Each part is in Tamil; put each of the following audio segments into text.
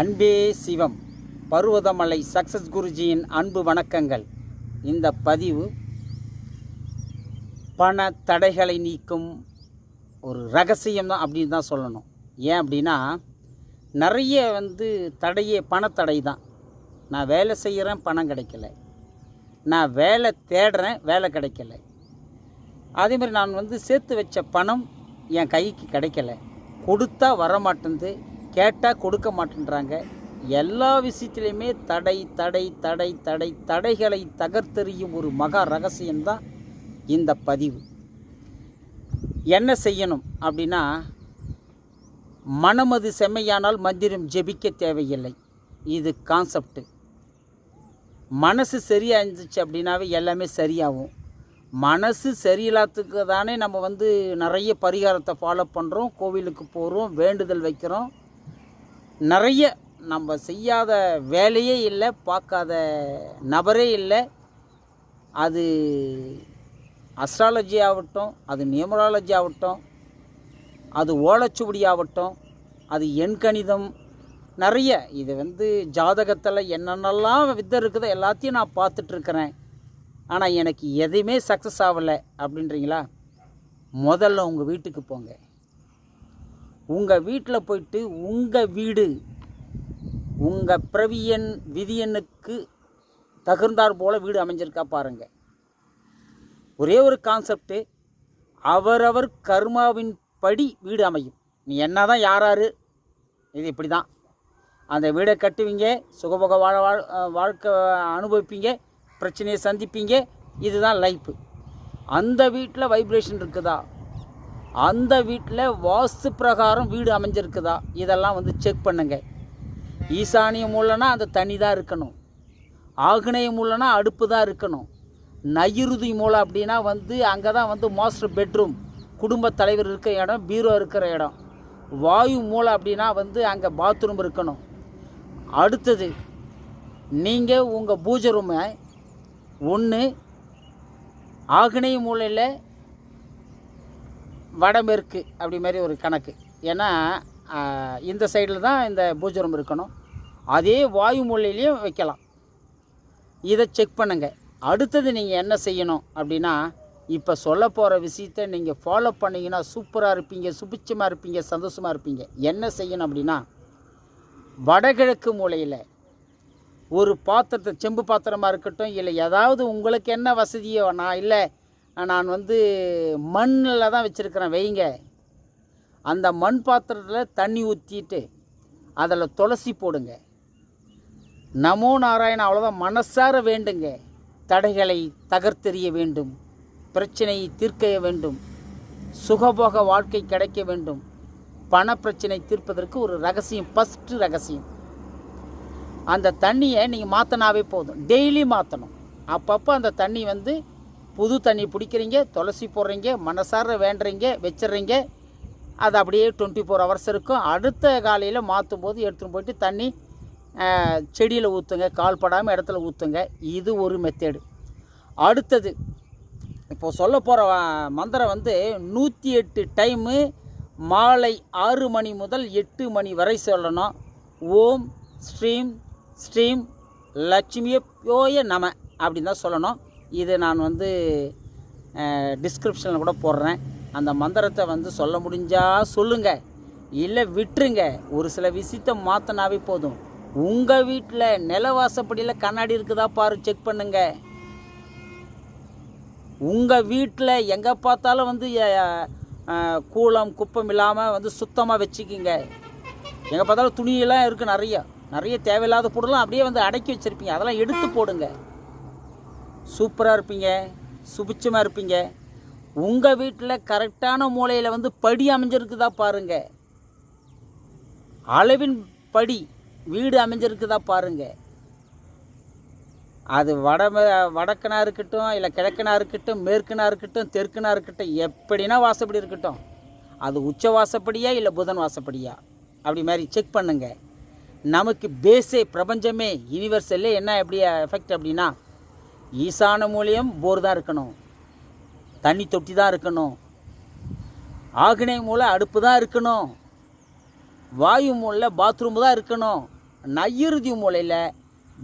அன்பே சிவம். பருவதமலை சக்சஸ் குருஜியின் அன்பு வணக்கங்கள். இந்த பதிவு பண தடைகளை நீக்கும் ஒரு ரகசியம் தான் அப்படின்னு தான் சொல்லணும். ஏன் அப்படின்னா நிறைய வந்து தடையே பணத்தடை தான். நான் வேலை செய்கிறேன் பணம் கிடைக்கல. நான் வேலை தேடுறேன் வேலை கிடைக்கல. அதே மாதிரி நான் வந்து சேர்த்து வச்ச பணம் என் கைக்கு கிடைக்கல. கொடுத்தா வர கேட்டால் கொடுக்க மாட்டேன்றாங்க. எல்லா விஷயத்துலையுமே தடை தடை தடை தடை தடைகளை தகர்த்தெறியும் ஒரு மகா ரகசியம்தான் இந்த பதிவு. என்ன செய்யணும் அப்படின்னா மனமது செம்மையானால் மந்திரம் ஜெபிக்க தேவையில்லை. இது கான்செப்ட்டு மனசு சரியாக இருந்துச்சு அப்படின்னாவே எல்லாமே சரியாகும். மனசு சரியில்லாத்துக்கு தானே நம்ம வந்து நிறைய பரிகாரத்தை ஃபாலோ பண்ணுறோம் கோவிலுக்கு போகிறோம் வேண்டுதல் வைக்கிறோம். நிறைய நம்ம செய்யாத வேலையே இல்லை பார்க்காத நபரே இல்லை. அது அஸ்ட்ராலஜி ஆகட்டும் அது நியூமராலஜி ஆகட்டும் அது ஓலைச்சுவடி ஆகட்டும் அது எண்கணிதம் நிறைய. இது வந்து ஜாதகத்தில் என்னென்னலாம் வித்தை இருக்குதோ எல்லாத்தையும் நான் பார்த்துட்ருக்கிறேன். ஆனால் எனக்கு எதையுமே சக்ஸஸ் ஆகலை அப்படின்றீங்களா? முதல்ல உங்கள் வீட்டுக்கு போங்க. உங்கள் வீட்டில் போயிட்டு உங்கள் வீடு உங்கள் பிரவியன் விதியனுக்கு தகுந்தாற் போல் வீடு அமைஞ்சிருக்கா பாருங்கள் ஒரே ஒரு கான்செப்ட்டு அவரவர் கர்மாவின் படி வீடு அமையும். நீ என்ன தான் யாராரு? இது இப்படி தான் அந்த வீடை கட்டுவீங்க சுகபோக வாழ வாழ் வாழ்க்கை அனுபவிப்பீங்க பிரச்சனையை சந்திப்பீங்க இதுதான் லைஃப்பு அந்த வீட்டில் வைப்ரேஷன் இருக்குதா? அந்த வீட்டில் வாஸ்து பிரகாரம் வீடு அமைஞ்சிருக்குதா? இதெல்லாம் வந்து செக் பண்ணுங்க. ஈசானிய மூலனா அந்த தனி தான் இருக்கணும். ஆக்னேய மூலனா அடுப்பு தான் இருக்கணும். நயிறுதி மூலம் அப்படின்னா வந்து அங்கே தான் வந்து மாஸ்டர் பெட்ரூம் குடும்ப தலைவர் இருக்கிற இடம் பீரோ இருக்கிற இடம். வாயு மூலம் அப்படின்னா வந்து அங்கே பாத்ரூம் இருக்கணும். அடுத்தது நீங்கள் உங்கள் பூஜை ரூமை ஒன்று ஆக்னேய மூலையில் வடமேற்கு அப்படி மாதிரி ஒரு கணக்கு. ஏன்னா இந்த சைடில் தான் இந்த பூஜரம் இருக்கணும். அதே வாயு மூலையிலையும் வைக்கலாம். இதை செக் பண்ணுங்கள் அடுத்தது நீங்கள் என்ன செய்யணும் அப்படின்னா இப்போ சொல்ல போகிற விஷயத்த நீங்கள் ஃபாலோ பண்ணீங்கன்னா சூப்பராக இருப்பீங்க சுபிச்சமாக இருப்பீங்க சந்தோஷமாக இருப்பீங்க. என்ன செய்யணும் அப்படின்னா வடகிழக்கு மூலையில் ஒரு பாத்திரத்தை செம்பு பாத்திரமாக இருக்கட்டும் இல்லை ஏதாவது உங்களுக்கு என்ன வசதியோ நான் இல்லை நான் வந்து மண்ணில் தான் வச்சுருக்கிறேன் வைங்க. அந்த மண் பாத்திரத்தில் தண்ணி ஊற்றிட்டு அதில் துளசி போடுங்க. நமோ நாராயண அவ்வளோதான் மனசார வேண்டுங்க. தடைகளை தகர்த்தெறிய வேண்டும். பிரச்சனையை தீர்க்க வேண்டும். சுகபோக வாழ்க்கை கிடைக்க வேண்டும். பண பிரச்சனை தீர்ப்பதற்கு ஒரு ரகசியம் ஃபஸ்ட்டு ரகசியம். அந்த தண்ணியை நீங்கள் மாற்றினாவே போதும். டெய்லி மாற்றணும் அப்பப்போ அந்த தண்ணி வந்து புது தண்ணி பிடிக்கிறீங்க துளசி போடுறீங்க மனசார வேண்டுறீங்க வச்சிடுறீங்க. அது அப்படியே டுவெண்ட்டி ஃபோர் ஹவர்ஸ் இருக்கும். அடுத்த காலையில் மாற்றும் போது எடுத்துகிட்டு போயிட்டு தண்ணி செடியில் ஊற்றுங்க கால் படாமல் இடத்துல ஊற்றுங்க இது ஒரு மெத்தேடு அடுத்தது இப்போ சொல்ல போகிற மந்திரம் வந்து நூற்றி எட்டு டைமு மாலை ஆறு மணி முதல் எட்டு மணி வரை சொல்லணும். ஓம் ஸ்ரீம் ஸ்ரீம் லட்சுமியோய நம அப்படின்னு தான் சொல்லணும். இது நான் வந்து டிஸ்கிரிப்ஷனில் கூட போடுறேன். அந்த மந்திரத்தை வந்து சொல்ல முடிஞ்சால் சொல்லுங்கள் இல்லை விட்டுருங்க. ஒரு சில விஷயத்தை மாற்றினாவே போதும். உங்கள் வீட்டில் நிலவாசப்படியில் கண்ணாடி இருக்குதா பாரு செக் பண்ணுங்க. உங்கள் வீட்டில் எங்கே பார்த்தாலும் வந்து கூலம் குப்பம் இல்லாமல் வந்து சுத்தமாக வச்சுக்கிங்க. எங்கே பார்த்தாலும் துணியெல்லாம் இருக்குது நிறைய. நிறைய தேவையில்லாத பொருள்லாம் அப்படியே வந்து அடக்கி வச்சுருப்பீங்க. அதெல்லாம் எடுத்து போடுங்க. சூப்பராக இருப்பீங்க சுபிச்சமாக இருப்பீங்க. உங்கள் வீட்டில் கரெக்டான மூலையில் வந்து படி அமைஞ்சிருக்குதா பாருங்க. அளவின் படி வீடு அமைஞ்சிருக்குதா பாருங்க. அது வட வடக்கனா இருக்கட்டும் இல்லை கிழக்கனா இருக்கட்டும் மேற்குனா இருக்கட்டும் தெற்குனா இருக்கட்டும் எப்படின்னா வாசப்படி இருக்கட்டும். அது உச்ச வாசப்படியா இல்லை புதன் வாசப்படியா? அப்படி மாதிரி செக் பண்ணுங்கள் நமக்கு பேஸே பிரபஞ்சமே யூனிவர்சல்லே என்ன எப்படி எஃபெக்ட் அப்படின்னா ஈசான மூலியம் போர் தான் இருக்கணும். தண்ணி தொட்டி தான் இருக்கணும். ஆக்னேய மூலம் அடுப்பு தான் இருக்கணும். வாயு மூலையில் பாத்ரூம் தான் இருக்கணும். நையிறுதி மூலையில்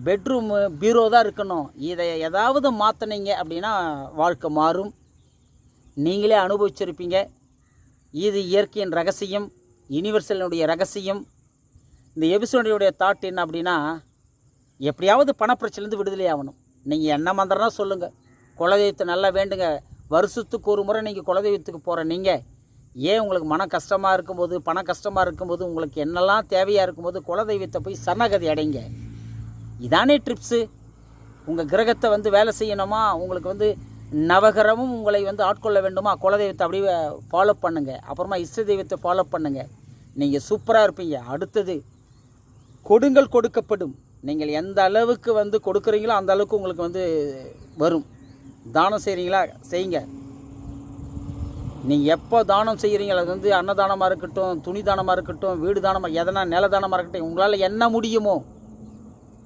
பெட்ரூமு பீரோ தான் இருக்கணும். இதை ஏதாவது மாற்றினீங்க அப்படின்னா வாழ்க்கை மாறும். நீங்களே அனுபவிச்சிருப்பீங்க. இது இயற்கையின் ரகசியம் யுனிவர்சலினுடைய ரகசியம். இந்த எபிசோடைய தாட் என்ன அப்படின்னா எப்படியாவது பணப்பிரச்சனைலேருந்து விடுதலை ஆகணும் நீங்கள் என்ன மந்திரம்னா சொல்லுங்கள் குலதெய்வத்தை நல்லா வேண்டுங்க. வருஷத்துக்கு ஒரு முறை நீங்கள் குலதெய்வத்துக்கு போகிற நீங்கள் ஏன் உங்களுக்கு மன கஷ்டமாக இருக்கும்போது பண கஷ்டமாக இருக்கும்போது உங்களுக்கு என்னெல்லாம் தேவையாக இருக்கும்போது குலதெய்வத்தை போய் சரணகதி அடைங்க. இதானே ட்ரிப்ஸு. உங்கள் கிரகத்தை வந்து வேலை செய்யணுமா? உங்களுக்கு வந்து நவகிரமும் உங்களை வந்து ஆட்கொள்ள வேண்டுமா? குலதெய்வத்தை அப்படியே ஃபாலோ பண்ணுங்கள் அப்புறமா இஷ்ட தெய்வத்தை ஃபாலோ பண்ணுங்கள் நீங்கள் சூப்பராக இருப்பீங்க. அடுத்தது கொடுங்கள் கொடுக்கப்படும். நீங்கள் எந்த அளவுக்கு வந்து கொடுக்குறீங்களோ அந்த அளவுக்கு உங்களுக்கு வந்து வரும். தானம் செய்கிறீங்களா செய்யுங்க. நீங்கள் எப்போ தானம் செய்கிறீங்களோ அது வந்து அன்னதானமாக இருக்கட்டும் துணி தானமாக இருக்கட்டும் வீடு தானமாக எதனா நில தானமாக இருக்கட்டும் உங்களால் என்ன முடியுமோ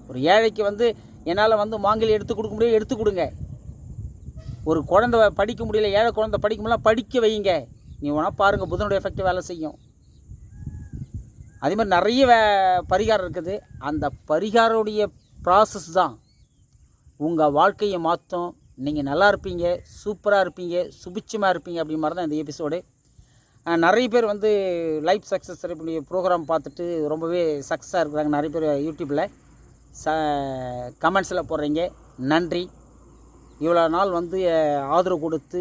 ஒரு ஏழைக்கு வந்து என்னால் வந்து மாங்கல் எடுத்து கொடுக்க முடியும் எடுத்து கொடுங்க. ஒரு குழந்தை படிக்க முடியல ஏழை குழந்தை படிக்க முடியல படிக்க வைங்க நீ வேணால் பாருங்கள் புதனுடைய எஃபெக்ட் வேலை செய்யும். அதே மாதிரி நிறைய பரிகாரம் இருக்குது. அந்த பரிகாரோடைய ப்ராசஸ் தான் உங்கள் வாழ்க்கையை மாற்றும். நீங்கள் நல்லா இருப்பீங்க சூப்பராக இருப்பீங்க சுபிட்சமாக இருப்பீங்க அப்படி மாதிரி தான் இந்த எபிசோடு நிறைய பேர் வந்து லைஃப் சக்ஸஸ் தெரப்பியுடைய ப்ரோக்ராம் பார்த்துட்டு ரொம்பவே சக்ஸஸாக இருக்கிறாங்க. நிறைய பேர் யூடியூப்பில் ச கமெண்ட்ஸில் போடுறீங்க. நன்றி. இவ்வளோ நாள் வந்து ஆதரவு கொடுத்து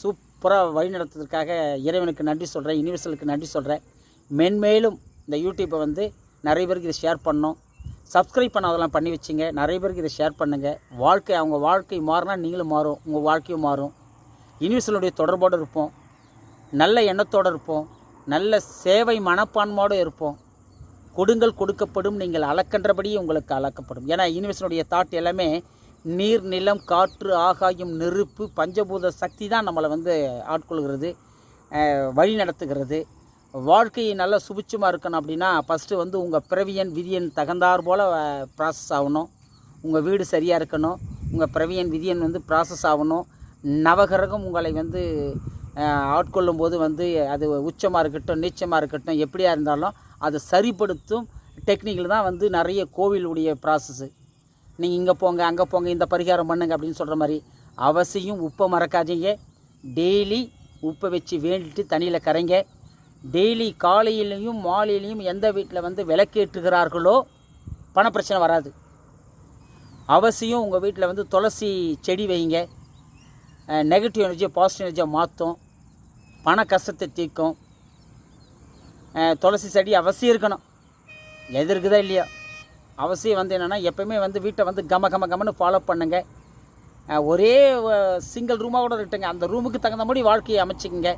சூப்பராக வழிநடத்துறதுக்காக இறைவனுக்கு நன்றி சொல்கிறேன் யூனிவர்சலுக்கு நன்றி சொல்கிறேன் மென்மேலும் இந்த யூடியூப்பை வந்து நிறைய பேருக்கு இதை ஷேர் பண்ணோம் சப்ஸ்கிரைப் பண்ணாதெல்லாம் பண்ணி வச்சுங்க. நிறைய பேருக்கு இதை ஷேர் பண்ணுங்கள் வாழ்க்கை அவங்க வாழ்க்கை மாறினா நீங்களும் மாறும். உங்கள் வாழ்க்கையும் மாறும். யூனிவர்சலுடைய தொடர்போடு இருப்போம். நல்ல எண்ணத்தோடு இருப்போம். நல்ல சேவை மனப்பான்மையோடு இருப்போம். கொடுங்கள் கொடுக்கப்படும் நீங்கள் அளக்கின்றபடியே உங்களுக்கு அளக்கப்படும். ஏன்னா யூனிவர்சனுடைய தாட் எல்லாமே நீர் நிலம் காற்று ஆகாயம் நெருப்பு பஞ்சபூத சக்தி தான் நம்மளை வந்து ஆட்கொள்கிறது. வழி நடத்துகிறது. வாழ்க்கையை நல்லா சுபிச்சமாக இருக்கணும் அப்படின்னா ஃபஸ்ட்டு வந்து உங்கள் பிறவியன் விதியன் தகுந்தார் போல் ப்ராசஸ் ஆகணும். உங்கள் வீடு சரியாக இருக்கணும். உங்கள் பிறவியன் விதியன் வந்து ப்ராசஸ் ஆகணும். நவகிரகம் உங்களை வந்து ஆட்கொள்ளும் போது வந்து அது உச்சமாக இருக்கட்டும் நீச்சமாக இருக்கட்டும் எப்படியா இருந்தாலும் அதை சரிப்படுத்தும் டெக்னிக்கில் தான் வந்து நிறைய கோவிலுடைய ப்ராசஸ்ஸு நீங்கள் இங்கே போங்க அங்கே போங்க இந்த பரிகாரம் பண்ணுங்க அப்படின்னு சொல்கிற மாதிரி அவசியம் உப்பை மறக்காதீங்க. டெய்லி உப்பை வச்சு வேண்டிட்டு தண்ணியில் கரைங்க. டெய்லி காலையிலையும் மாலையிலையும் எந்த வீட்டில் வந்து விளக்கேற்றுகிறார்களோ பணப்பிரச்சனை வராது. அவசியம் உங்கள் வீட்டில் வந்து துளசி செடி வைங்க. நெகட்டிவ் எனர்ஜியை பாசிட்டிவ் எனர்ஜியை மாற்றும் பண கஷ்டத்தை தீர்க்கும். துளசி செடி அவசியம் இருக்கணும். எது இருக்குதா இல்லையா. அவசியம் வந்து என்னென்னா எப்போயுமே வந்து வீட்டை வந்து கம கம கமன்னு ஃபாலோ பண்ணுங்க. ஒரே சிங்கிள் ரூமாக கூட இருக்கட்டுங்க. அந்த ரூமுக்கு தகுந்த மாதிரி வாழ்க்கையை அமைச்சிக்கங்க.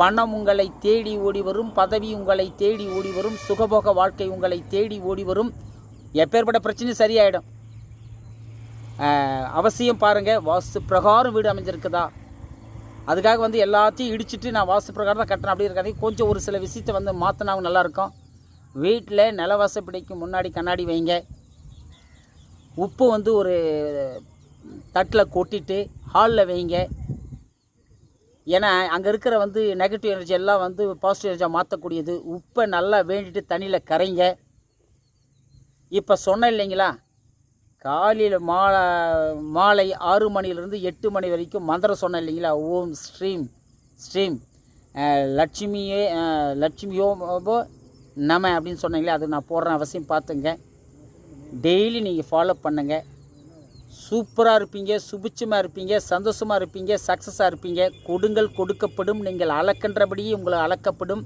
பணம் உங்களை தேடி ஓடி வரும் பதவி உங்களை தேடி ஓடி வரும் சுகபோக வாழ்க்கை உங்களை தேடி ஓடி வரும். எப்பேற்பட்ட பிரச்சனையும் சரியாயிடும். அவசியம் பாருங்கள் வாஸ்து பிரகாரம் வீடு அமைஞ்சிருக்குதா? அதுக்காக வந்து எல்லாத்தையும் இடிச்சிட்டு நான் வாஸ்து பிரகாரம் தான் கட்டினேன் அப்படி இருக்காது கொஞ்சம் ஒரு சில விஷயத்தை வந்து மாற்றினாவும் நல்லாயிருக்கும் வீட்டில் நிலவாசப்படிக்கு முன்னாடி கண்ணாடி வைங்க. உப்பு வந்து ஒரு தட்டில் கொட்டிட்டு ஹாலில் வைங்க. ஏன்னா அங்கே இருக்கிற வந்து நெகட்டிவ் எனர்ஜி எல்லாம் வந்து பாசிட்டிவ் எனர்ஜியாக மாற்றக்கூடியது உப்பை நல்லா வேண்டிட்டு தண்ணியில் கரைங்க. இப்போ சொன்னேன் இல்லைங்களா? காலையில் மாலை மாலை ஆறு மணிலேருந்து எட்டு மணி வரைக்கும் மந்திரம் சொன்னேன் இல்லைங்களா? ஓம் ஸ்ரீம் ஸ்ரீம். லட்சுமியே லட்சுமியோ நம அப்படின்னு சொன்னீங்களே அது நான் போடுறேன் அவசியம் பார்த்துங்க. டெய்லி நீங்கள் ஃபாலோ பண்ணுங்கள் சூப்பராக இருப்பீங்க சுபிச்சமாக இருப்பீங்க சந்தோஷமாக இருப்பீங்க சக்ஸஸாக இருப்பீங்க. கொடுங்கள் கொடுக்கப்படும். நீங்கள் அளக்கின்றபடியே உங்களை அளக்கப்படும்.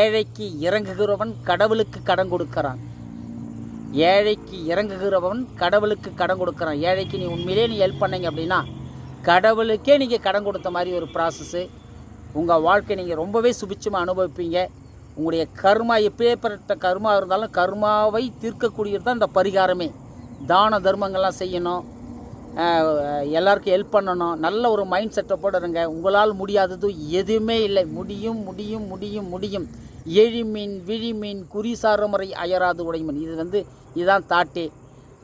ஏழைக்கு இறங்குகிறவன் கடவுளுக்கு கடன் கொடுக்குறான். ஏழைக்கு இறங்குகிறவன் கடவுளுக்கு கடன் கொடுக்குறான். ஏழைக்கு நீ உண்மையிலே நீ ஹெல்ப் பண்ணீங்க அப்படின்னா கடவுளுக்கே நீங்கள் கடன் கொடுத்த மாதிரி ஒரு ப்ராசஸ்ஸு உங்கள் வாழ்க்கை நீங்கள் ரொம்பவே சுபிச்சமாக அனுபவிப்பீங்க. உங்களுடைய கர்மா எப்பேற்பட்ட கர்மா இருந்தாலும் கர்மாவை தீர்க்கக்கூடியது தான் இந்த பரிகாரமே. தான தர்மங்கள்லாம் செய்யணும். எல்லாருக்கும் ஹெல்ப் பண்ணணும். நல்ல ஒரு மைண்ட் செட்டை இருங்க. உங்களால் முடியாதது எதுவுமே இல்லை. முடியும் முடியும் முடியும் முடியும். எழிமீன் விழிமீன் குறிசார முறை அயராது உடைமீன். இது வந்து இதுதான் தாட்டே.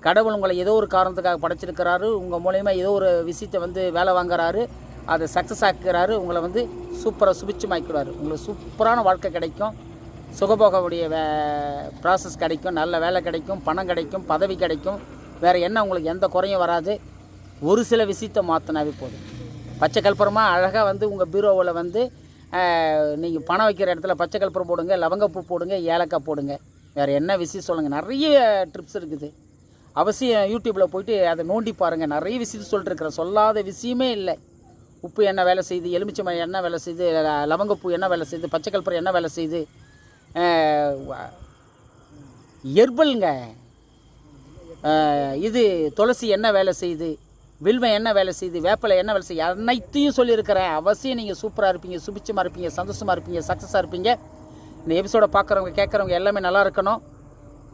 கடவுள் உங்களை ஏதோ ஒரு காரணத்துக்காக படைச்சிருக்கிறாரு. உங்கள் மூலயமா ஏதோ ஒரு விஷயத்தை வந்து வேலை வாங்குறாரு. அதை சக்ஸஸ் ஆக்குறாரு. உங்களை வந்து சூப்பராக சுபிட்சமாக்கிறாரு உங்களுக்கு சூப்பரான வாழ்க்கை கிடைக்கும். சுகபோகவுடைய வே ப்ராசஸ் கிடைக்கும் நல்ல வேலை கிடைக்கும் பணம் கிடைக்கும் பதவி கிடைக்கும். வேறு என்ன உங்களுக்கு எந்த குறையும் வராது. ஒரு சில விஷயத்தை மாற்றினாவே போதும். பச்சை கற்பூரமாக அழகாக வந்து உங்கள் பீரோவில் வந்து நீங்கள் பணம் வைக்கிற இடத்துல பச்சை கற்பூரம் போடுங்க லவங்கப்பூ போடுங்க ஏலக்காய் போடுங்க. வேறு என்ன விஷயம் சொல்லுங்கள் நிறைய ட்ரிப்ஸ் இருக்குது. அவசியம் யூடியூப்பில் போயிட்டு அதை நோண்டி பாருங்கள் நிறைய விஷயத்தை சொல்லிட்டுருக்குறேன் சொல்லாத விஷயமே இல்லை. உப்பு என்ன வேலை செய்யுது? எலுமிச்சை என்ன வேலை செய்யுது? லவங்கப்பூ என்ன வேலை செய்யுது? பச்சை கற்பூரம் என்ன வேலை செய்யுது? எர்பலுங்க இது துளசி என்ன வேலை செய்யுது? வில்வம் என்ன வேலை செய்யுது? வேப்பிலை என்ன வேலை செய்யுது? அனைத்தையும் சொல்லியிருக்கிறேன் அவசியம் நீங்கள் சூப்பராக இருப்பீங்க சுபிச்சமாக இருப்பீங்க சந்தோஷமாக இருப்பீங்க சக்ஸஸாக இருப்பீங்க. இந்த எபிசோடை பார்க்குறவங்க கேட்குறவங்க எல்லாமே நல்லா இருக்கணும்.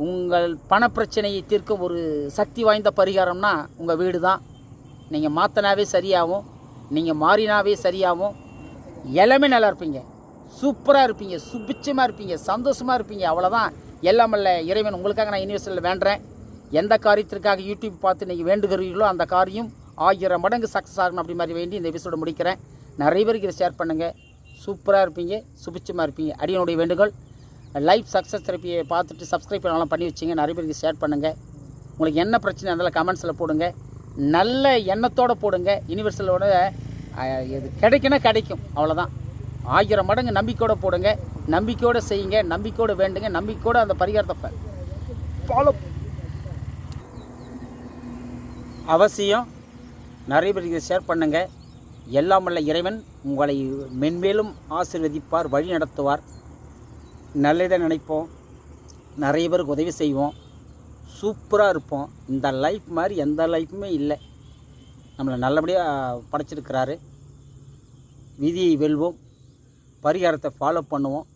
உங்கள் பணப்பிரச்சனையை தீர்க்கும் ஒரு சக்தி வாய்ந்த பரிகாரம்னா உங்கள் வீடு தான் நீங்கள் மாற்றினாவே சரியாகும். நீங்கள் மாறினாவே சரியாகும். எல்லாமே நல்லா இருப்பீங்க. சூப்பராக இருப்பீங்க சுபிச்சமாக இருப்பீங்க சந்தோஷமாக இருப்பீங்க. அவ்வளோதான் எல்லாமல்ல இறைவன் உங்களுக்காக நான் யூனிவர்சிட்டியில் வேண்டுறேன். எந்த காரியத்திற்காக யூடியூப் பார்த்து நீங்கள் வேண்டுகிறீர்களோ அந்த காரியம் ஆயிரம் மடங்கு சக்ஸஸ் ஆகணும் அப்படி மாதிரி வேண்டி இந்த எபிசோடு முடிக்கிறேன். நிறைய பேருக்கு இதை ஷேர் பண்ணுங்கள் சூப்பராக இருப்பீங்க சுபிச்சமாக இருப்பீங்க. அடியனுடைய வேண்டுகோள் லைஃப் சக்ஸஸ் தெரப்பியை பார்த்துட்டு சப்ஸ்கிரைப் பண்ணலாம் பண்ணி வச்சிங்க. நிறைய பேருக்கு ஷேர் பண்ணுங்கள் உங்களுக்கு என்ன பிரச்சனை இருந்தாலும் கமெண்ட்ஸில் போடுங்க. நல்ல எண்ணத்தோடு போடுங்க. யூனிவர்சலோட இது கிடைக்குன்னா கிடைக்கும். அவ்வளோதான் ஆயிரம் மடங்கு நம்பிக்கையோடு போடுங்க நம்பிக்கையோடு செய்யுங்க நம்பிக்கையோடு வேண்டுங்க நம்பிக்கையோடு அந்த பரிகாரத்தை ஃபாலோ அவசியம் நிறைய பேருக்கு இதை ஷேர் பண்ணுங்கள் எல்லாம் வல்ல இறைவன் உங்களை மென்மேலும் ஆசிர்வதிப்பார் வழி நடத்துவார். நல்லதை நினைப்போம். நிறைய பேருக்கு உதவி செய்வோம். சூப்பராக இருப்போம். இந்த லைஃப் மாதிரி எந்த லைஃப்புமே இல்லை. நம்மளை நல்லபடியாக படைச்சிருக்கிறாரு. விதியை வெல்வோம். பரிகாரத்தை ஃபாலோ பண்ணுவோம்.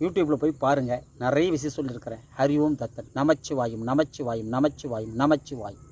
யூடியூப்பில் போய் பாருங்கள் நிறைய விஷயம் சொல்லியிருக்கிறேன் ஹரி ஓம் தத்தன். நமச்சிவாயும் நமச்சிவாயும் நமச்சிவாயும் நமச்சிவாயும்.